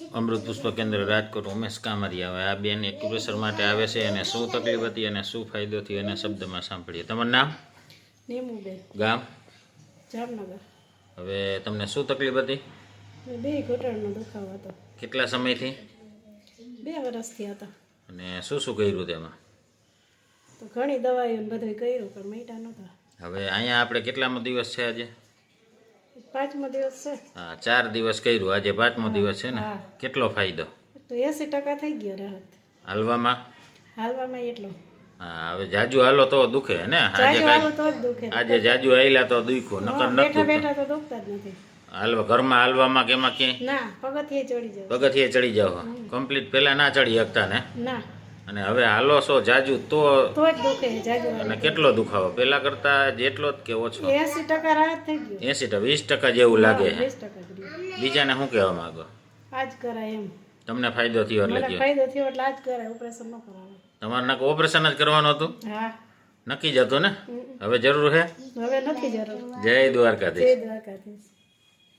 અમૃત પુષ્પ કેન્દ્ર રાજકોટ ઉમેશ કામરિયા હવે આ બેન એક્યુપ્રેશર માટે આવે છે અને શું તકલીફ હતી અને શું ફાયદો થયો એને શબ્દમાં સાંભળીએ. તમારું નામ? ગામ? જામનગર. હવે તમને શું તકલીફ હતી? બે ઘૂંટણનો દુખાવો હતો. કેટલા સમયથી? બે વર્ષથી હતા. અને શું શું કર્યું તેમાં? તો ઘણી દવાઈઓ બધું કર્યું પણ મૈટા નહોતા. હવે અહીંયા આપણે કેટલામો દિવસ છે આજે? પાંચમો દિવસ છે. હા ચાર દિવસ કર્યું. આજે પાંચમો દિવસ છે ને? કેટલો ફાયદો? તો એસી ટકા થઈ ગયો રાહત. હાલવામાં? હાલવામાં એટલો. હા હવે જાજુ હાલો તો દુખે ને? આજે જાજુ હાલો તો દુખે. આજે જાજુ હાલ્યા તો દુખો નકર બેઠા બેઠા તો દુખતા જ નથી. હાલવા ઘરમાં હાલવામાં કે એમાં ક્યાંય? ના પગથિયે ચડી જાવ પગથિયે ચડી જાવ કમ્પ્લીટ પહેલા ના ચડી શકતા ને? ના. અને હવે હાલો છો જાજુ તો તો જ દુખે જાજુ અને કેટલો દુખાવો? પેલા કરતા જેટલો જ કે ઓછો. એંસી ટકા રાહત થઈ ગયો એસી ટકા વીસ ટકા જેવું લાગે. બીજાને શું કહેવા માંગો? આજ કરાય એમ. તમને ફાયદો થયો એટલે કયો? ફાયદો થયો એટલે આજ કરાય ઓપરેશન ન કરાવે. તમારે નાક ઓપરેશન જ કરવાનું હતું? હા. નક્કી જ હતું ને? હવે જરૂર છે હવે નથી જરૂર. જય દ્વારકાધીશ. જય દ્વારકાધીશ.